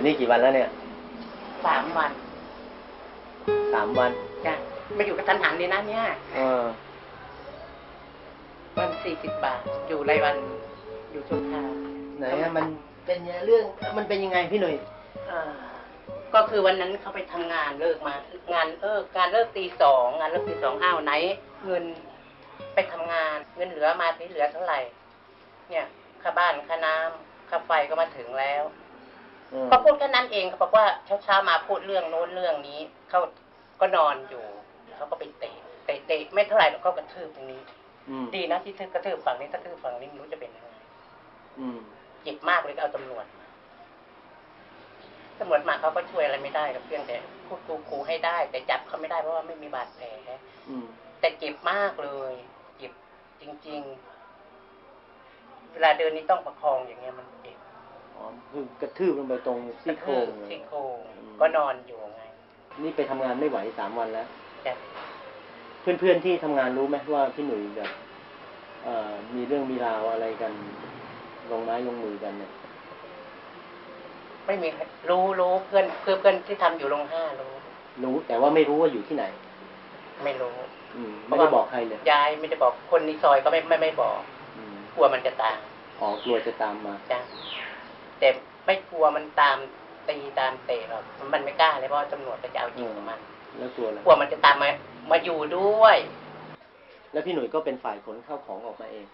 อยู่นี่กี่วันแล้วเนี่ยสามวันสามวันจ้ะมาอยู่กับทันหันเลยนะเนี่ยเออวันสี่สิบบาท อยู่รายวัน อยู่ชมทานไหนอะมันเป็นเรื่องมันเป็นยังไงพี่หนุ่ยอ่าก็คือวันนั้นเขาไปทำงานเลิกมา งานเลิกงานเลิกตีสองงานเลิกตีสองอ้าวไหน เงินไปทำงาน เงินเหลือมาที่เหลือเท่าไหร่ เนี่ยค่าบ้านค่าน้ำค่าไฟก็มาถึงแล้ว อืมเขาพูดแค่นั้นเองเขาบอกว่าเช้าๆมาพูดเรื่องโน้นเรื่องนี้เขาก็นอนอยู่เขาก็ไปเตะเตะเตะไม่เท่าไหร่หรอกเขากระทืบตรงนี้อืมดีนะที่กระทืบฝั่งนี้กระทืบฝั่งนี้ไม่รู้จะเป็นยังไงอืมเจ็บมากเลยก็เอาตำรวจมาตำรวจมาเขาก็ช่วยอะไรไม่ได้หรอกเพียงแต่พูดคูๆให้ได้ แต่จับเขาไม่ได้เพราะว่าไม่มีบาดแผลอืมแต่เจ็บมากเลยเจ็บจริง ๆ เวลาเดินนี่ต้องประคองอย่างเงี้ยมันเจ็บ อ๋อคือกระทืบลงไปตรงซี่โครงซี่โครงอืมก็นอนอยู่ไง นี่ไปทำงานไม่ไหวสามวันแล้วแต่เพื่อนๆที่ทำงานรู้ไหมว่าพี่หนุ่ยแบบเอ่อมีเรื่องมีราวอะไรกัน ลงไม้ลงมือกันเนี่ยไม่มีใครรู้รู้เพื่อนเพื่อนเพื่อนที่ทำอยู่โรงห้ารู้ รู้แต่ว่าไม่รู้ว่าอยู่ที่ไหน ไม่รู้ อืมไม่ได้บอกใครเลยยายไม่ได้บอกคนในซอยก็ไม่ไม่ไม่บอก อืมกลัวมันจะตามอ๋อกลัวจะตามมา จ้ะ แต่ไม่กลัวมันตามตีตามเตะหรอกมันไม่กล้าเลยเพราะว่าตำรวจก็จะเอาจริงกับมันแล้วกลัวอะไรกลัวมันจะตามมามาอยู่ด้วย แล้วพี่หนุ่ยก็เป็นฝ่ายขนข้าวของออกมาเอง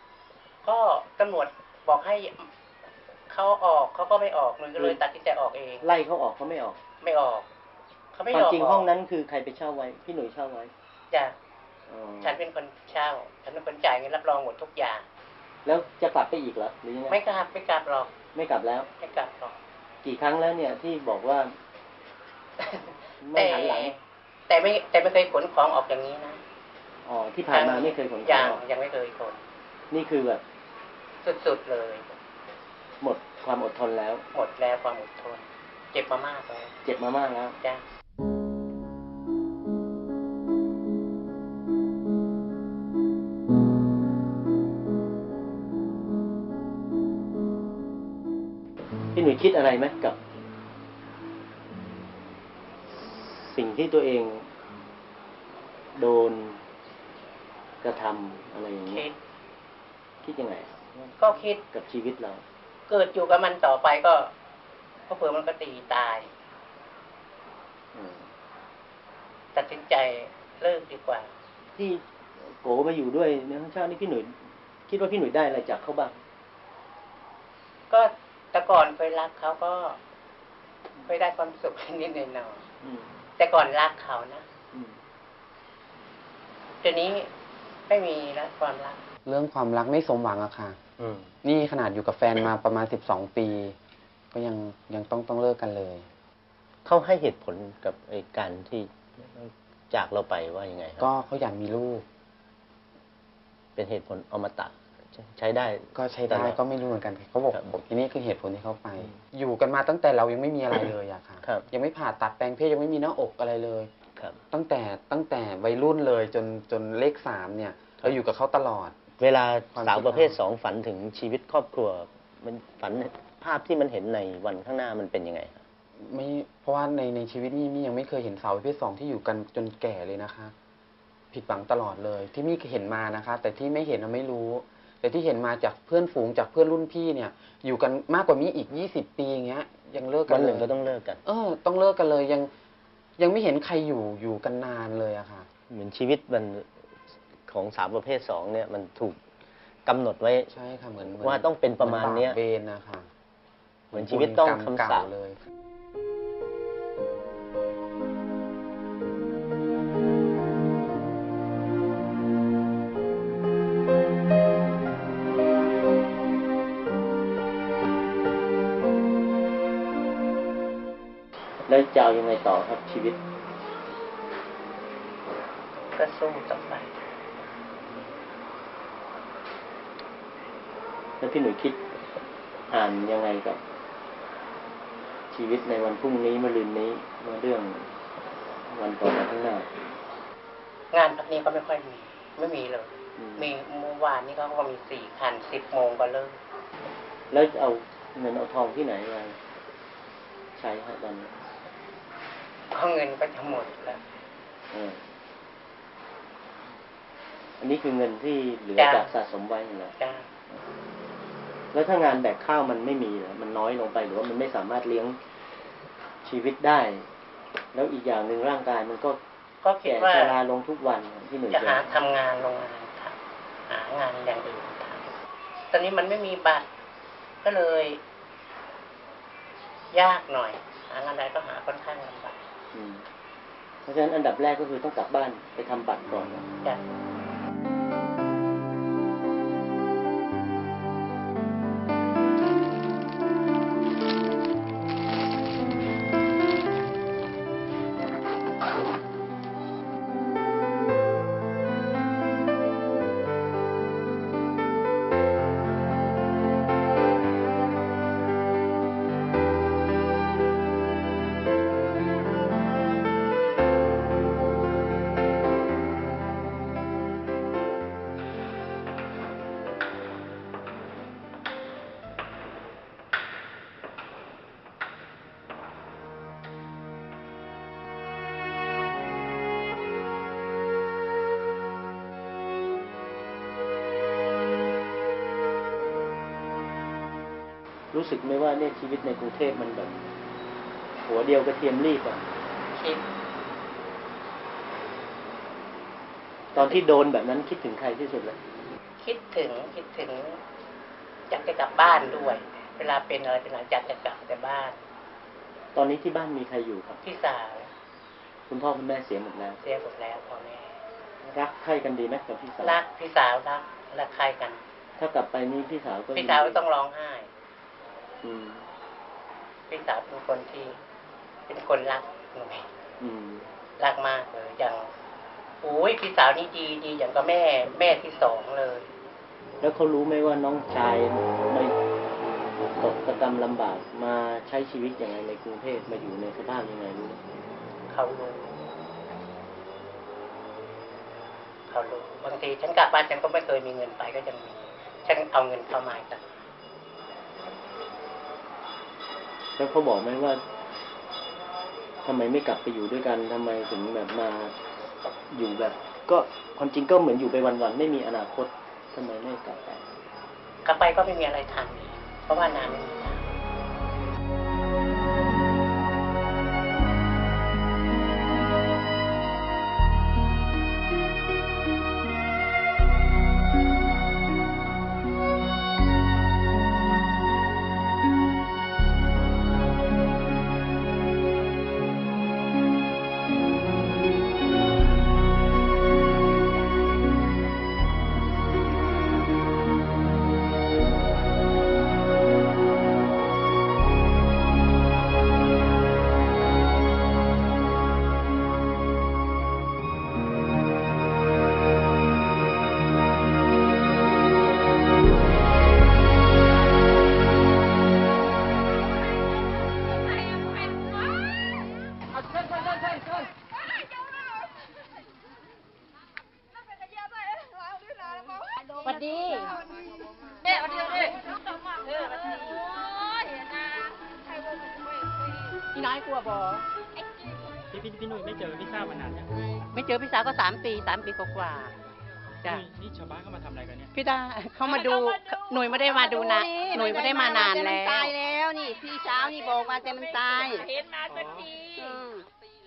ก็ตำรวจบอกให้เขาออกเขาก็ไม่ออกหนูก็เลยตัดสินใจออกเอง ไล่เขาออกเขาไม่ออก ไม่ออกเขาไม่ควายมอมจริงกห้องนั้นคือใครไปเช่าไว้ พี่หนุ่ยเช่าไว้จ้ะอ๋อฉันเป็นคนเช่า ฉันเป็นคนจ่ายเงินรับรองหมดทุกอย่าง แล้วจะกลับไปอีกเหรอหรือยังไงไม่กลับไม่กลับหรอก ไม่กลับแล้ว ไม่กลับหรอกกี่ครั้งแล้วเนี่ยที่บอกว่า ไม่แต่หันหลังแต่ไม่แต่ไม่เคยขนของออกอย่างนี้นะอ๋อที่ผ่านมาไม่เคยขนขยัองงออกยังไม่เคยขนนี่คือแบบ สุดๆเลย หมดความอดทนแล้ว หมดแล้วความอดทน เจ็บมามากแล้วเจ็บมามากแล้วจ้ะ คิดอะไรไหมกับ สิ่งที่ตัวเอง โดนกระทำอะไรอย่างคินี้ดคิดยังไง ก็คิดกับชีวิตเรา เกิดอยู่กับมันต่อไปก็ ก็เผื่อมันก็ตีตายอืมตัดสินใจเลิกดีกว่า ที่โกมาอยู่ด้วยในห้องเช่านี่พี่หนุ่ยคิดว่าพี่หนุ่ยได้อะไรจากเขาบ้างก็แต่ ก่อนเคยรักเขาก็เคยได้ความสุขนิดๆหน่อยอืมๆแต่ก่อนรักเขานะอืมเดี๋ยวนี้ไม่มีแล้วความรัก เรื่องความรักไม่สมหวังอะค่ะอืมนี่ขนาดอยู่กับแฟนมาประมาณสิบสองปี ก็ยังยังต้องต้องเลิกกันเลย เขาให้เหตุผลกับไอ้การที่จากเราไปว่ายังไงครับก็เขาอยากมีลูก เป็นเหตุผลอมตะ ใช้ได้ก็ใช้ตได้ลอดก็ไม่รู้เหมือนกันเขาบอกครับอันนี้คือเหตุผลที่เขาไปอืมอยู่กันมาตั้งแต่เรายังไม่มีอะไรเลยอะค่ะครับยังไม่ผ่าตัดแปลงเพศยังไม่มีหน้าอกอะไรเลยครับตั้งแต่ตั้งแต่วัยรุ่นเลยจนจนเลขสามเนี่ยเราอยู่กับเขาตลอด เวลาความสาวคิดประเภทเราสองฝันถึงชีวิตครอบครัว มันฝันภาพที่มันเห็นในวันข้างหน้ามันเป็นยังไงครับไม่เพราะว่าในในชีวิตนี่มี่ยังไม่เคยเห็นสาวประเภทสองที่อยู่กันจนแก่เลยนะคะ ผิดหวังตลอดเลย ที่มี่เห็นมานะคะ แต่ที่ไม่เห็นเราไม่รู้ แต่ที่เห็นมาจากเพื่อนฝูงจากเพื่อนรุ่นพี่เนี่ย อยู่กันมากกว่ามี่อีกยี่สิบปีอย่างเงี้ย ยังเลิกกัวันนหเลนึ่งยก็ต้องเลิกกัน เออ ต้องเลิกกันเลยยัง ยังไม่เห็นใครอยู่อยู่กันนานเลยอะค่ะ เหมือนชีวิตมันของสาวประเภทสองเนี่ยมันถูกกำหนดไว้ ใช่ค่ะเหมือนหมืนว่าต้องเป็นประมาณเนี้ย หอบปเวรนะคะเหมือนชีวิตต้องบุญกรรมคำสาป เก่เลย แล้วจะเอายังไงต่อครับชีวิต ก็สู้ต่อไปแล้วพี่หนุ่ยคิดอ่านยังไงกับ ชีวิตในวันพรุ่งนี้มะรืนนี้มาเรื่องวันต่อมาข้างหน้า งานพักนี้ก็ไม่ค่อยมี ไม่มีเลยอืมมีเมื่อวานนี้เขาก็มีสี่คันสิบโมงก็เลิกแล้วจะเอาเงินเอาทองที่ไหนมาใช้ฮะตอนนี้ เพราะเงินก็จะหมดแล้วเอออันนี้คือเงินที่เหลือจ้ะจากสะสมไว้เหรอจ้าแล้วถ้างานแบกข้าวมันไม่มีเหรอมันน้อยลงไปหรือว่ามันไม่สามารถเลี้ยงชีวิตได้ แล้วอีกอย่างหนึ่งร่างกายมันก็ก็คิดแก่ว่าชราลงทุกวันที่หนึ่งจะหาเจอทำงานโรงงานทำหางานอย่างอื่นทำตอนนี้มันไม่มีบัตร ก็เลย ยากหน่อย หางานอะไรก็หาค่อนข้างลำบากอืม เพราะฉะนั้นอันดับแรกก็คือต้องกลับบ้านไปทำบัตรก่อนนะ รู้สึกไหมว่าเนี่ยชีวิตในกรุงเทพมันแบบ หัวเดียวกระเทียมรีบอะคิดตอนที่โดนแบบนั้นคิดถึงใครที่สุดเลยคิดถึงคิดถึงอยากจะกลับบ้านด้วย เวลาเป็นอะไรเป็นอะไรอยากจะกลับแต่บ้าน ตอนนี้ที่บ้านมีใครอยู่ครับพี่สาวคุณพ่อคุณแม่เสียหมดแล้ว เสียหมดแล้วพ่อแม่รักใครกันดีไหมกับพี่สาวรักพี่สาวรักรักใครกัน ถ้ากลับไปนี่พี่สาวก็พี่สาวก็ต้องร้องไห้อืม พี่สาวเป็นคนที่เป็นคนรักหนูอืมรักมากเลยอย่างโอ้ยพี่สาวนี่ดีดีอย่างกับแม่ แม่ที่สองเลย แล้วเขารู้ไหมว่าน้องชายไม่ตกตะกรรมลำบากมาใช้ชีวิตยังไงในกรุงเทพมาอยู่ในสภาพยังไงรู้ไหมเขารู้เขารู้บางทีฉันกลับบ้านฉันก็ไม่เคยมีเงินไปก็ยังมีฉันเอาเงินเข้ามาแต่ แล้วเขาบอกไหมว่าทำไมไม่กลับไปอยู่ด้วยกันทำไมถึงแบบมาอยู่แบบ ก็ความจริงก็เหมือนอยู่ไปวันๆไม่มีอนาคตทำไมไม่กลับไปกลับไปก็ไม่มีอะไรทำเพราะว่านานไม่มี สวัสดีเอ๊ะสวัสดีเอ๊ะเออสวัสดีโอ้ยนะใครโดนพี่น้อยกลัวบอพี่พี่พี่หนุ่ยไม่เจอพี่ทราบมานานเนี่ยไม่เจอพี่สาวก็สามปีสามปีกว่าจ้ะนี่ชาวบ้านเข้ามาทำอะไรกันเนี่ยพี่ดาเขามาดูหน่วยไม่ได้มาดูนะหน่วยไม่ได้มานานแล้มันตายแล้วนี่ พี่เช้านี่บอกมาแต่มันตายเห็นมาสักที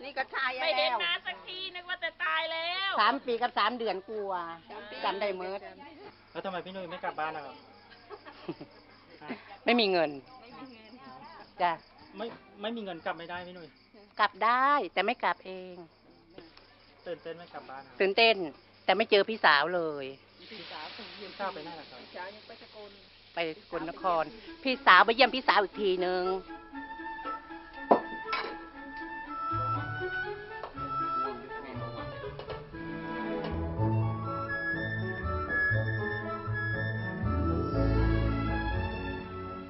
นี่ก็ตายแล้วไม่เห็นมาสักทีนึกว่าจะตายแล้วสามปีกับสามเดือนกลัวจำได้เมิด แล้วทำไมพี่หนุ่ยไม่กลับบ้านนะครับไม่มีเงินจ้ะไม่ไม่มีเงินกลับไม่ได้พี่หนุ่ยกลับได้ แต่ไม่กลับเองตื่นเต้นไม่กลับบ้านนะครับตื่นเต้น แต่ไม่เจอพี่สาวเลยพี่ทราบไปได้หรอครับไปสกลนคร พี่สาวไปเยี่ยมพี่สาวอีกทีนึง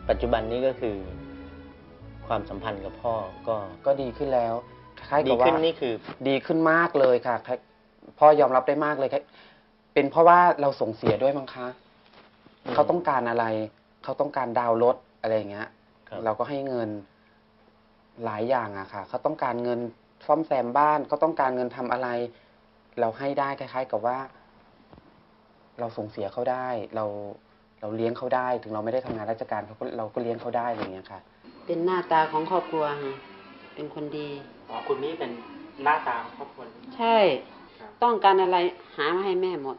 ปัจจุบันนี้ก็คือ ความสัมพันธ์กับพ่อก็ ก็ดีขึ้นแล้วคล้ายๆดีกับว่าขึ้นนี่คือ ดีขึ้นมากเลยค่ะคล้ายพ่อยอมรับได้มากเลยค่ะเป็นเพราะว่าเราส่งเสียด้วยมั้งคะอืมเขาต้องการอะไร เขาต้องการดาวน์รถอะไรอย่างเงี้ย ครับ เราก็ให้เงินหลายอย่างอะค่ะ เขาต้องการเงินซ่อมแซมบ้านเขาต้องการเงินทำอะไร เราให้ได้คล้าย ๆ กับว่า เราส่งเสียเขาได้ เรา เราเลี้ยงเขาได้ ถึงเราไม่ได้ทำงานราชการเขาก็เราก็เลี้ยงเขาได้อะไรอย่างเงี้ยค่ะ เป็นหน้าตาของครอบครัวค่ะเป็นคนดีอ๋อคุณนี่เป็นหน้าตาของครอบครัวนี้ใช่ ครับต้องการอะไรหามาให้แม่หมด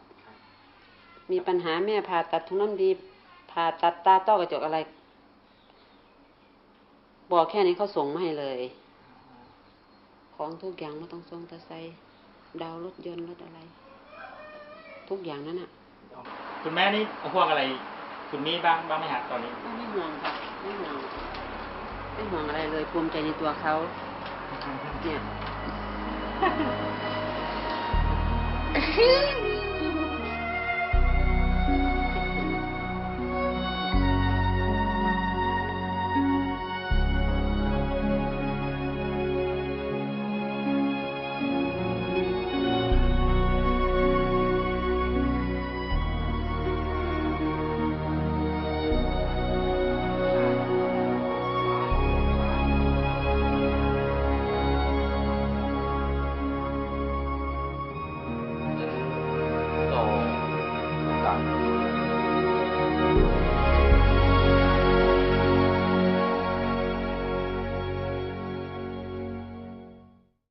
มีปัญหาแม่ผ่าตัดทุกน้ำดีผ่าตัดตาต้อกระจกอะไร บอกแค่นี้เขาส่งมาให้เลย ของทุกอย่างไม่ต้องส่งแตะไซดาวรถยนต์รถอะไร ทุกอย่างนั้นอะ คุณแม่นี่ห่วงอะไร คุณนี่บ้างบ้างไหมฮะตอนนี้ ไม่ห่วงค่ะไม่ห่วงไม่ห่วงอะไรเลยภูมิใจในตัวเขาเนี่ย